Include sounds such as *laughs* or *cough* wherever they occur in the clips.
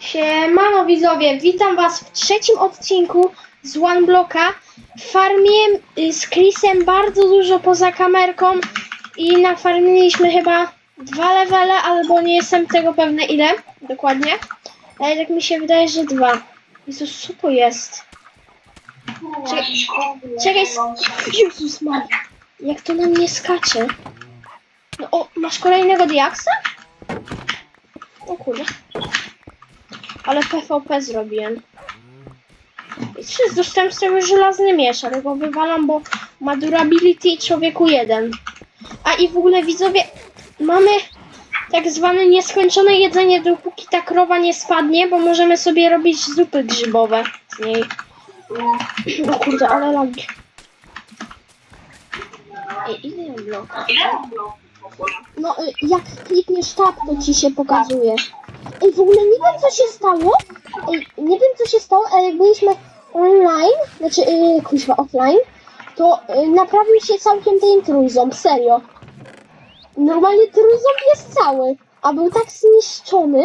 Siemano widzowie, witam was w trzecim odcinku z One Blocka. Farmię y, z Chrisem bardzo dużo poza kamerką i nafarmiliśmy chyba dwa levele, albo nie jestem tego pewny ile dokładnie. Ale tak mi się wydaje, że dwa. Jezus, co jest? Czekaj, czekaj, Jezus Maria, jak to na mnie skacze? No o, masz kolejnego diaksa? O kurde. Ale PvP zrobiłem. I trzy, z tego żelazny miecz, ale wywalam, bo ma durability człowieku jeden. A i w ogóle widzowie, mamy tak zwane nieskończone jedzenie, dopóki ta krowa nie spadnie, bo możemy sobie robić zupy grzybowe z niej. O kurde, ale lagi. Ej, ile ją bloka? No, y, jak klikniesz tab, to ci się pokazuje. Ej, w ogóle nie wiem, co się stało. Ej, nie wiem, co się stało, ale jak byliśmy online, znaczy, kuźwa, offline, to y, naprawił się całkiem ten trójząb, serio. Normalnie trójząb jest cały, a był tak zniszczony.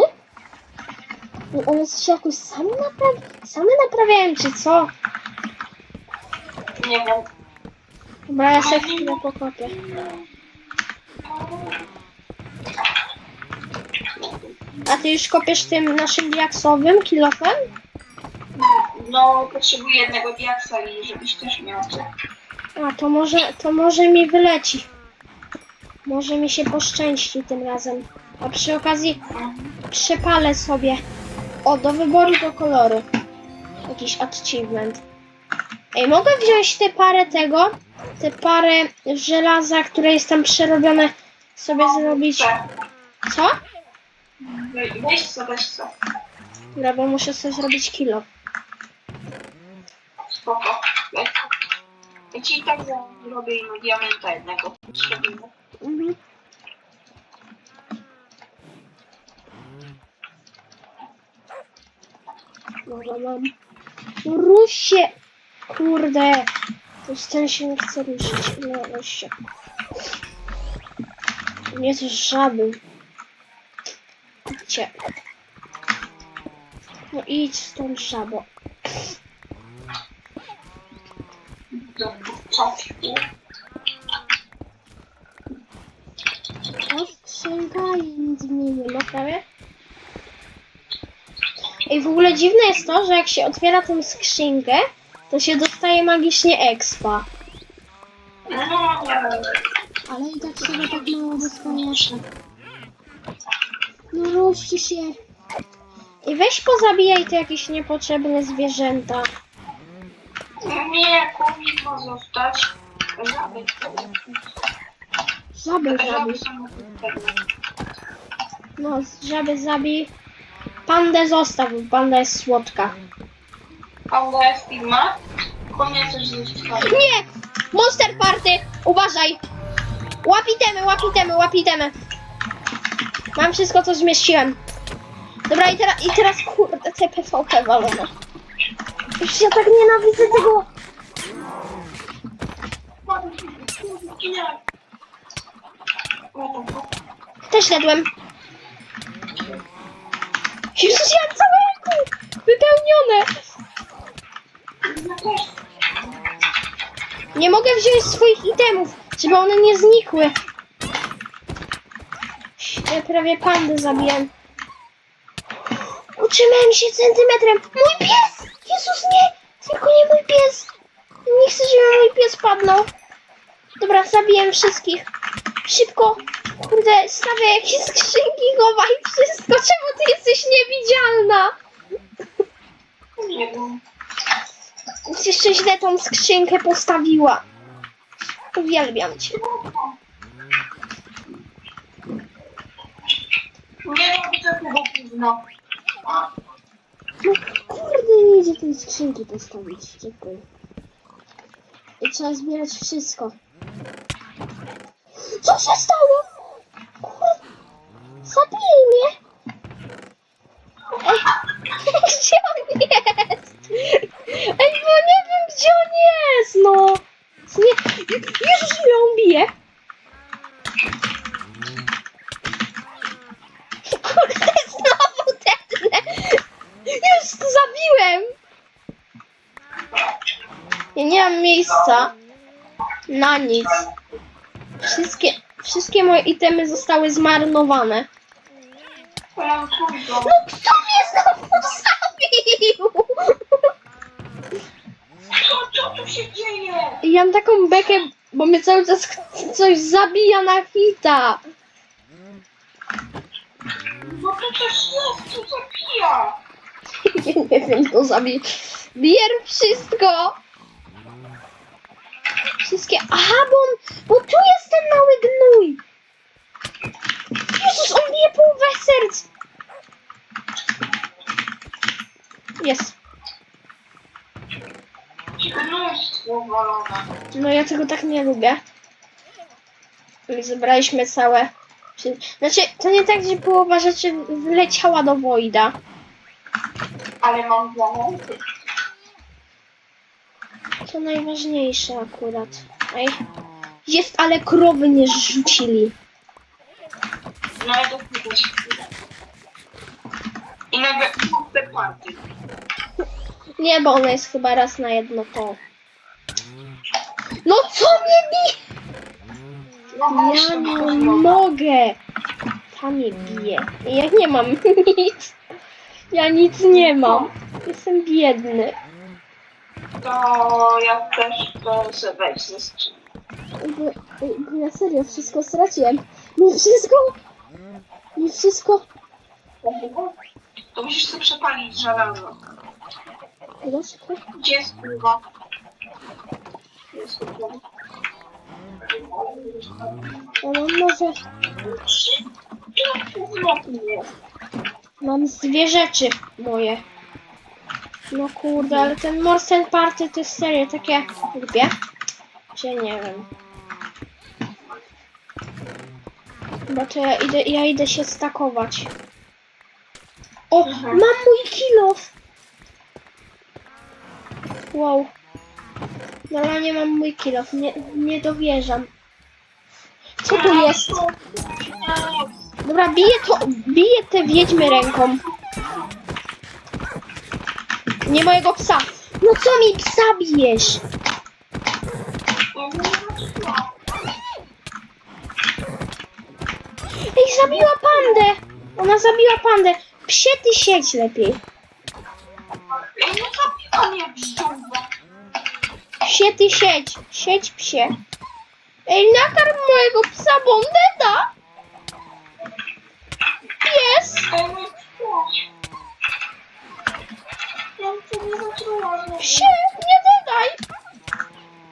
I One się jakoś same naprawi same naprawiałem, czy co? Nie wiem. Dobra, ja sobie chwilę pokopię. A ty już kopiesz tym naszym diaksowym kilofem? No, potrzebuję jednego diaksa i żebyś też miał. A, to może, to może mi wyleci. Może mi się poszczęści tym razem. A przy okazji przepalę sobie. O, do wyboru do koloru. Jakiś achievement. Ej, mogę wziąć tę parę tego? Tę parę żelaza, które jest tam przerobione, sobie zrobić. Co? We- Weź co, weź co. Dobra, bo muszę sobie zrobić kilo. Spoko. Weź. Ja ci i tak zrobię im diamenta jednego. Potrzebujemy. Mhm. Dobra, mam. No się! Kurde! Ten się nie chce ruszyć. No, się. Nie to żaby. Idźcie. No idź stąd żabo. Do czapki. O, skrzynka i nic w niej nie ma prawie. I w ogóle dziwne jest to, że jak się otwiera tą skrzynkę, to się dostaje magicznie expa. Ale i tak się tak mało dostaje. No ruszcie się. I weź pozabijaj te jakieś niepotrzebne zwierzęta. nie, ma zostać. Żaby. Żaby. No, żaby zabij. Pandę zostaw, bo panda jest słodka. Panda jest firma. Konie też zostało. Nie! Monster Party! Uważaj! Łapitemy, łapitemy, łapitemy. Mam wszystko, co zmieściłem. Dobra, i, teraz i teraz kurde, te PvP walone. Już ja tak nienawidzę tego. Też jadłem. Jezus, ja całe wypełnione. Nie mogę wziąć swoich itemów, żeby one nie znikły. Ja prawie pandę zabiłem. Utrzymałem się centymetrem. Mój pies! Jezus, nie! Tylko nie mój pies! Nie chcę, żeby mój pies padnął. Dobra, zabiłem wszystkich. Szybko! Kurde, stawię jakieś skrzynki, chowaj wszystko. Czemu ty jesteś niewidzialna? Nie wiem. Jeszcze źle tą skrzynkę postawiła. Uwielbiam cię. Nie robię tego gówno. No kurde, nie idzie tej skrzynki postawić. Dziękuję. I trzeba zbierać wszystko. Co się stało? Kurde, zabili mnie. Ej, gdzie on jest? Ej, bo nie wiem, gdzie on jest, no. Nie, Jezus, mnie on bije. Kurde, znowu tetnę. miejsca. Na nic. Wszystkie, wszystkie moje itemy zostały zmarnowane. No kto mnie znowu zabił? Co, tu się dzieje? I ja mam taką bekę, bo mnie cały czas coś zabija na hita. No to coś jest, co zabija. *laughs* Nie wiem, kto zabije. Bier wszystko. Wszystkie. Aha, bo, on, bo tu jest ten mały gnój. Jezus, on bije połowę serc. Jest. Walone. No ja tego tak nie lubię. Zebraliśmy całe. Czy- Znaczy, to nie tak, że połowa rzeczy wleciała do Wojda. Ale mam diamenty. To najważniejsze akurat. Ej. Jest, ale krowy nie rzucili. No ja to też. I nagle te party. Nie, bo ona jest chyba raz na jedno to. No co mnie bije? No Ja właśnie, nie no, mogę. Ta mnie bije. Ja nie mam *laughs* nic. Ja nic nie mam. Jestem biedny. To ja też to sobie weź ze bo ja serio wszystko straciłem. Mi wszystko. Mi wszystko. To musisz sobie przepalić żelazo. Gdzie jest kurwa? Jest kurwa. Ja mam może. Mam dwie rzeczy moje. No kurde, ale ten Morsel Party to jest serio takie głupie. Czy nie wiem. Bo to ja idę, ja idę się stakować. O, Mhm. mam mój kilof! Wow. Normalnie mam mój kilof, nie, nie dowierzam. Co tu jest? Dobra, biję to, biję te wiedźmy ręką. Nie mojego psa. No co mi psa bijesz? Ej, zabiła pandę! Ona zabiła pandę. Psie ty siedź lepiej. Ej, no zabiła mnie. Psie ty siedź. Siedź psie. Ej, nakarm mojego psa, bo on deda. Pies. Ej, no cię nie. Psie, nie dedaj.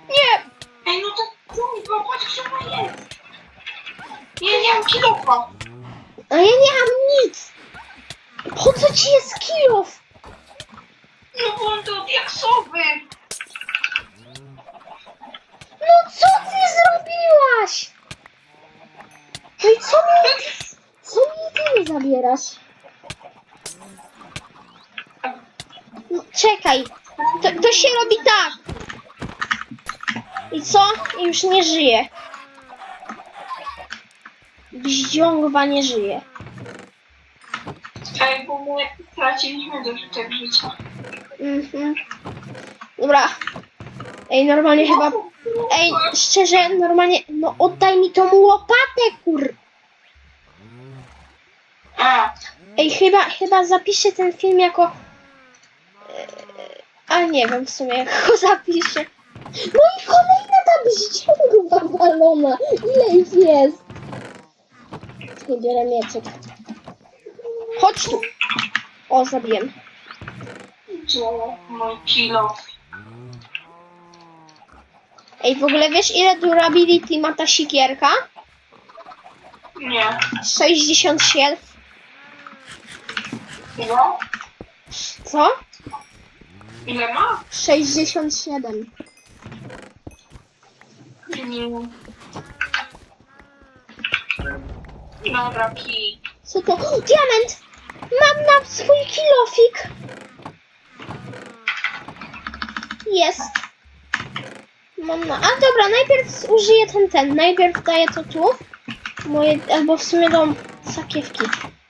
Nie. Ej, no to kurwa, patrz, co ma jest. Ja nie mam kilofa. A ja nie mam nic. Po co ci jest kilof? No bo on to diaksowy. No co ty zrobiłaś? No i co mi... Co mi ty zabierasz? Czekaj. To, to się robi tak. I co? I już nie żyje. Bździągwa nie żyje. Ej, bo my traciliśmy dożytek życia. Mhm. Dobra. Ej, normalnie chyba... Ej, szczerze, normalnie... No oddaj mi tą łopatę, kur... Ej, chyba, chyba zapiszę ten film jako... A nie wiem w sumie, jak go zapiszę. No i kolejna ta bździągwa balona. Ile ich jest? Nie biorę mieczyk. Chodź tu. O, zabiłem. gdzie mój kilof? Ej, w ogóle wiesz ile durability ma ta sikierka? Nie. 67. Ile? Co? Ile ma? 67. Nie. Dobra, kij. Co to? O, diament! Mam na swój kilofik. Jest. Mam na... A dobra, najpierw użyję ten, ten. Najpierw daję to tu. Moje... Albo w sumie dam sakiewki.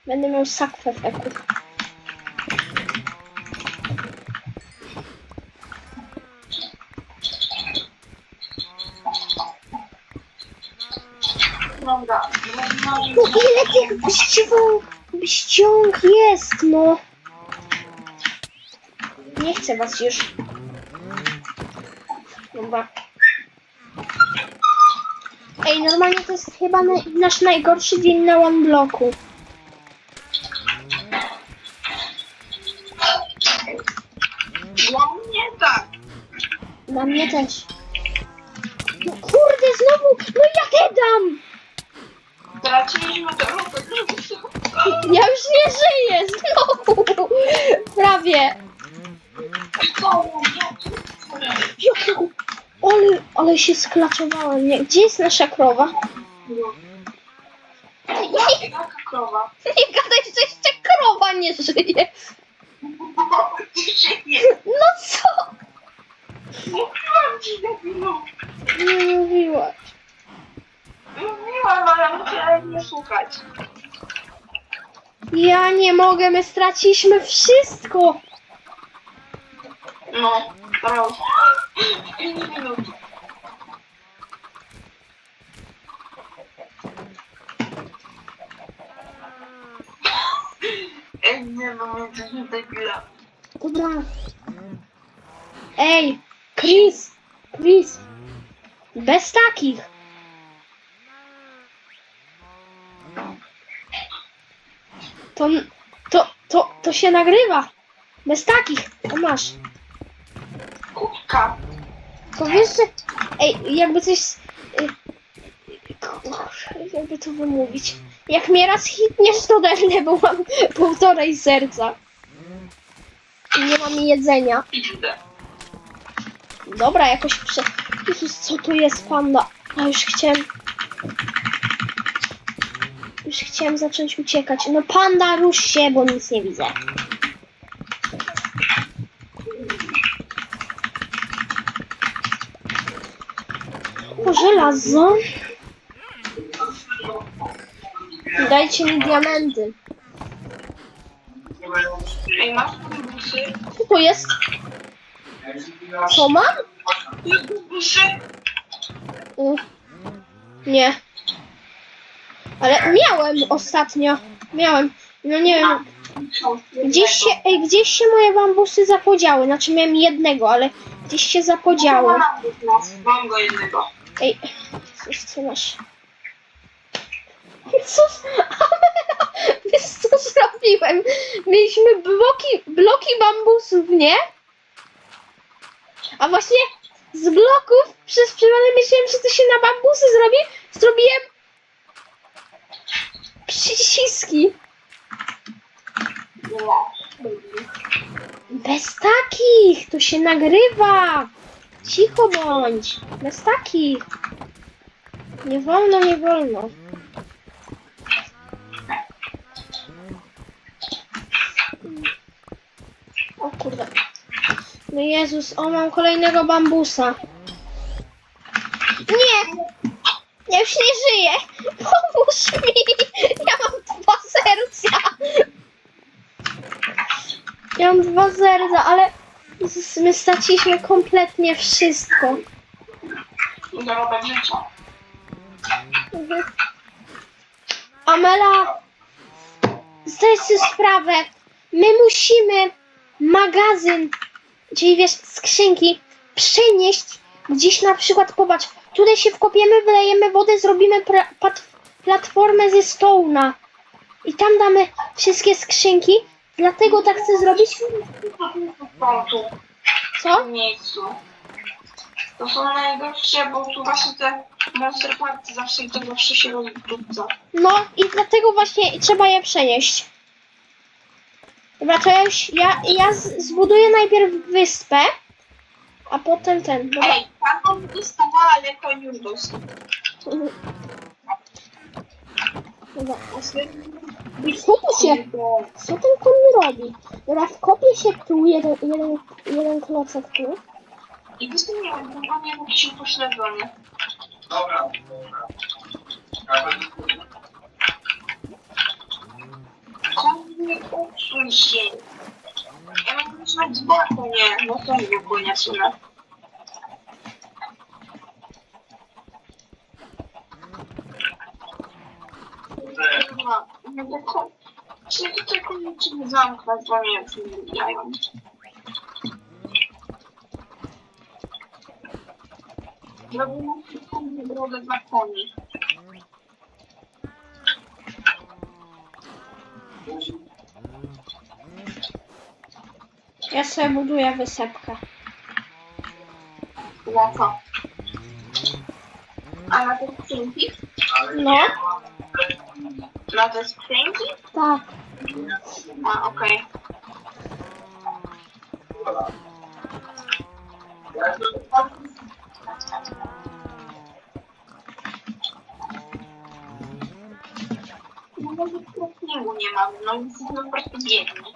Będę miał sakwę w eku. Dobra, No bścią, bściąg jest, no. Nie chcę was już. Dobra. Ej, normalnie to jest chyba na, nasz najgorszy dzień na one bloku. Dla mnie tak. Na mnie też. No kurde, znowu, no ja dam! Straciliśmy trochę Ja już nie żyję, znowu! Prawie. Jakiego? Ale, ale się sklaczowałem, nie? Gdzie jest nasza krowa? Jaka krowa? Nie gadaj, że jeszcze krowa nie żyje. Nie, No co? mówiłam ci debilu. Nie mówiłaś. Mówiłam, ale musiałem nie słuchać. Ja nie mogę, my straciliśmy wszystko. No. Pięć minut. Ej, nie no, my jesteśmy debilami. Dobra. Ej, Chris, Chris. Bez takich. To, to, to, to się nagrywa. Bez takich. To masz. Kubka. To wiesz, że... Ej, jakby coś... y, jakby to wymówić. Jak mnie raz hitniesz, to dernę, bo mam *laughs* półtorej serca. I nie mam jedzenia. Idę. Dobra, jakoś prze... Jezus, co tu jest, panda? A już chciałem... Już chciałem zacząć uciekać. No panda, rusz się, bo nic nie widzę. O, żelazo. Dajcie mi diamenty. Ej, masz busy? Co to jest? Co mam? Nie. Ale miałem ostatnio. Miałem. No nie wiem. Gdzieś się, ej, gdzieś się moje bambusy zapodziały. Znaczy miałem jednego, ale gdzieś się zapodziały. Mam go jednego. Ej, coś co masz. Co? *laughs* Wiesz co zrobiłem? Mieliśmy bloki, bloki bambusów, nie? A właśnie z bloków przez przypadek myślałem, że to się na bambusy zrobi. Zrobiłem przyciski. Bez takich! To się nagrywa! Cicho bądź! Bez takich! Nie wolno, nie wolno. O kurde. No Jezus, o mam kolejnego bambusa. Nie! Ja już nie żyję! Pomóż mi! Ja mam dwa serca! Dwa serca, ale Jezus, my straciliśmy kompletnie wszystko. Dorobek życia. Mhm. Amela, zdaj sobie sprawę. My musimy magazyn, czyli wiesz, skrzynki, przenieść gdzieś na przykład, popatrz, tutaj się wkopiemy, wylejemy wodę, zrobimy platformę ze stołna i tam damy wszystkie skrzynki, dlatego tak chcę zrobić. W Co? tym miejscu. To są najgorsze, bo tu właśnie te monster party zawsze i to zawsze się rozdupca. No i dlatego właśnie trzeba je przenieść. Dobra, to ja już, ja, ja z, zbuduję najpierw wyspę, a potem ten. Dobra. Ej, pan dostała, ale koń już dostał. Dobra. Się, co ten koń robi? Dobra, wkopię się tu, jeden, jeden, jeden klocek tu. I wystąpiłem, bo on miał jakiś upośledzony. Dobra. Koń nie odsuń się. Ja mam już na dzbaku, nie. No to nie będę ko... Czy tutaj koniecznie zamknąć, bo nie przybijają. Robimy taką drogę dla koni. Ja sobie buduję wysepkę. Na co? A na te skrzynki? No, Na te skrzynki? tak. A, okej. No może craftingu nie mam, no jesteśmy po prostu biedni.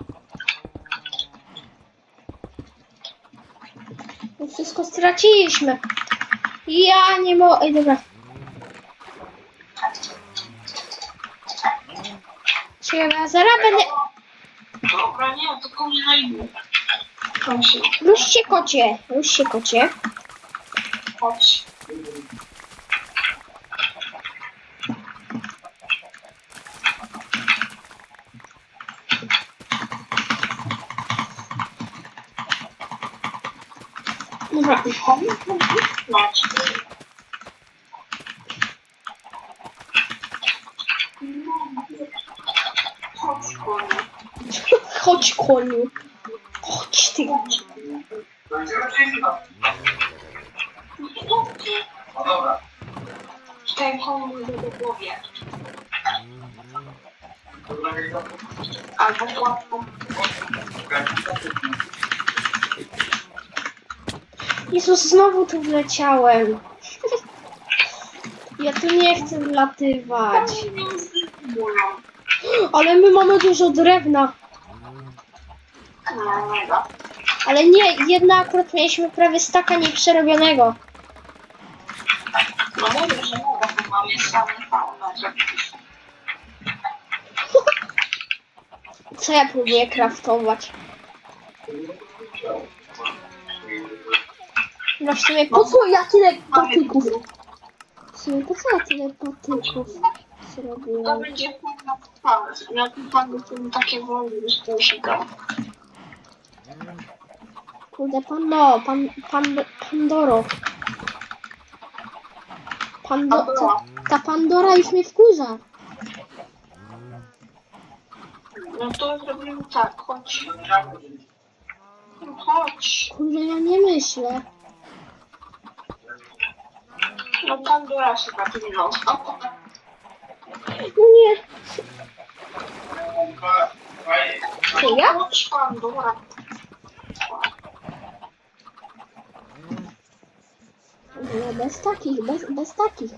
Wszystko straciliśmy. Ja nie mogę. Ej, dobra. Ja zaraz będę. Dobra, nie, tylko nie na inny. Proszę, Rusz się kocie. Rusz się kocie. chodź. Dobra. Chodź, koniu. Chodź koniu. Chodź ty. Czekaj, koniu do głowie. Albo łatwo. Jezus, znowu tu wleciałem. *laughs* Ja tu nie chcę wlatywać. Ale my mamy dużo drewna. Mega. Ale nie, jedna akurat mieliśmy prawie staka nieprzerobionego. No mówię, że mega, bo mamy same fauna, Co ja próbuję kraftować? No w sumie po co ja tyle patyków? W sumie po co ja tyle patyków To zrobiłem? będzie fajna. Na tym panu są takie wolne, że to się da. Kurde, pando, pan, pan, Pandoro. Pando, ta, ta Pandora już mnie wkurza. No to zrobimy tak, chodź. No chodź. Kurde, ja nie myślę. No Pandora się napinął. No nie. Czy ja? Chodź Pandora. Nie, bez takich, bez, bez takich.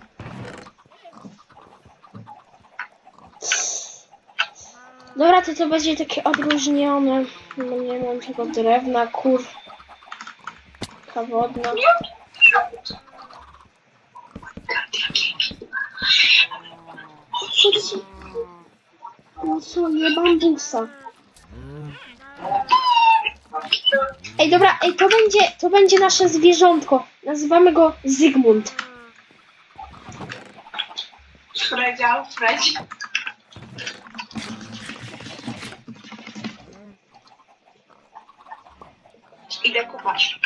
Dobra, to to będzie takie odróżnione. No nie mam tego drewna, kur. Wodna. No co, nie bambusa. Ej, dobra, ej, to będzie, to będzie nasze zwierzątko. Nazywamy go Zygmunt. Fredzia, Fredzi. Idę kupać.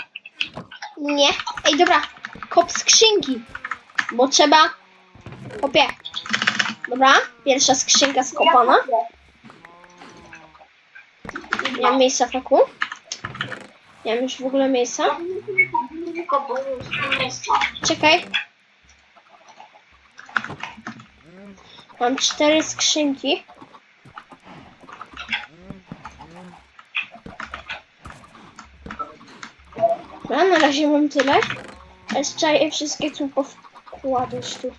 Nie. Ej, dobra, kop skrzynki. Bo trzeba... Kopie. Dobra, pierwsza skrzynka skopana. Nie mam miejsca, faku. Nie mam już w ogóle miejsca. Czekaj. Mam cztery skrzynki. No, na razie mam tyle. Teraz trzeba je wszystkie tu powkładać tu.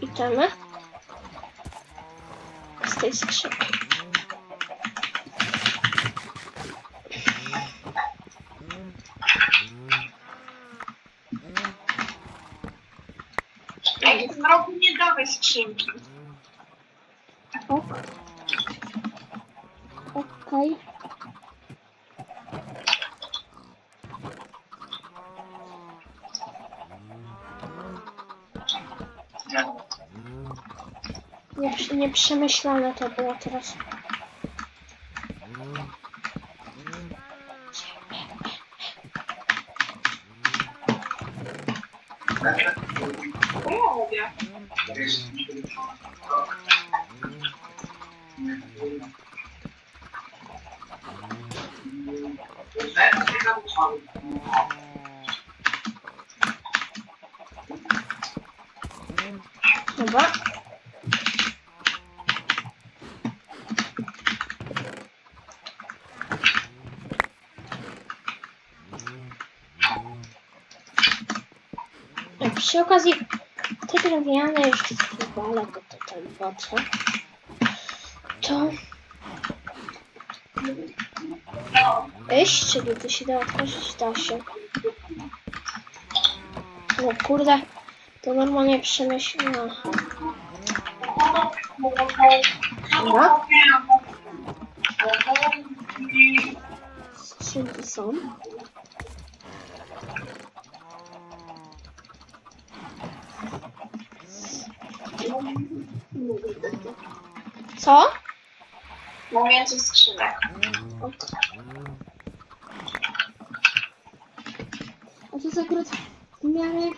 Itemy. Z tej skrzynki. Ej, w tym roku skrzynki. Ok. Okej. Nie. nieprzemyślane to było teraz. To ja mówię. Dobra. A Przy okazji te drewniane jeszcze spróbuję go tutaj włączę. To... Iść, czyli to się da otworzyć, da się. No kurde, to normalnie przemyślane. Dobra. Skrzynki są. Co? Mam więcej skrzynek. Ok. A to jest akurat w miarę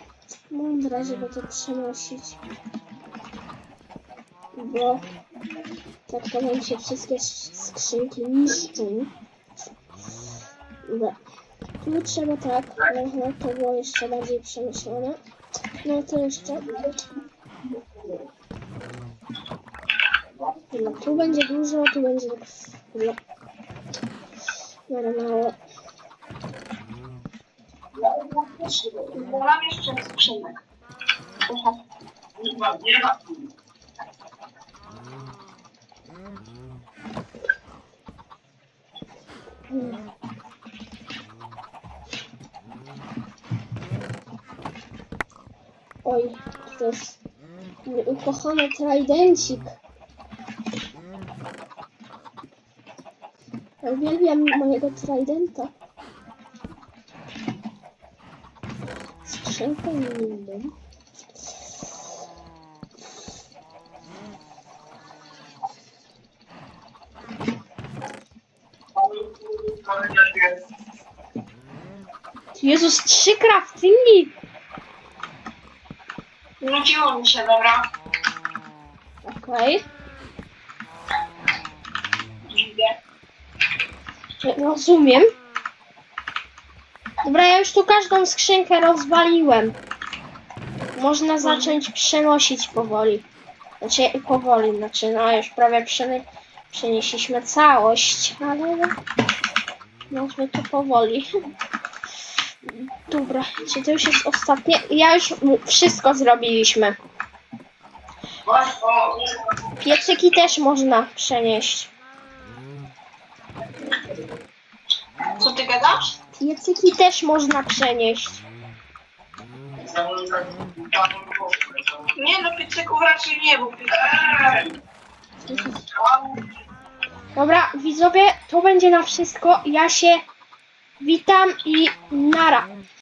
mądre, żeby to przenosić. Bo tak to nam się wszystkie sk- skrzynki niszczą. Dobra. Tu trzeba tak, ale no, to było jeszcze bardziej przemyślane. No to jeszcze. No, tu będzie dużo, tu będzie tak. No. Miarę mało. Mam jeszcze skrzynek. Oj, to jest ukochany tridencik. Ja Uwielbiam mojego tridenta. Skrzynkę innym. Jezus, trzy craftingi! Nudziło mi się, dobra. Okej. Idę. Rozumiem. Dobra, ja już tu każdą skrzynkę rozwaliłem. Można zacząć przenosić powoli. Znaczy, powoli, znaczy, no już prawie przeny przenieśliśmy całość, ale może to powoli. Dobra, czy to już jest ostatnie? Ja już wszystko zrobiliśmy. Piecyki też można przenieść. Co ty gadasz? Piecyki też można przenieść. Nie no, piecyków raczej nie, bo piecyków... Dobra, widzowie, to będzie na wszystko. Ja się witam i nara.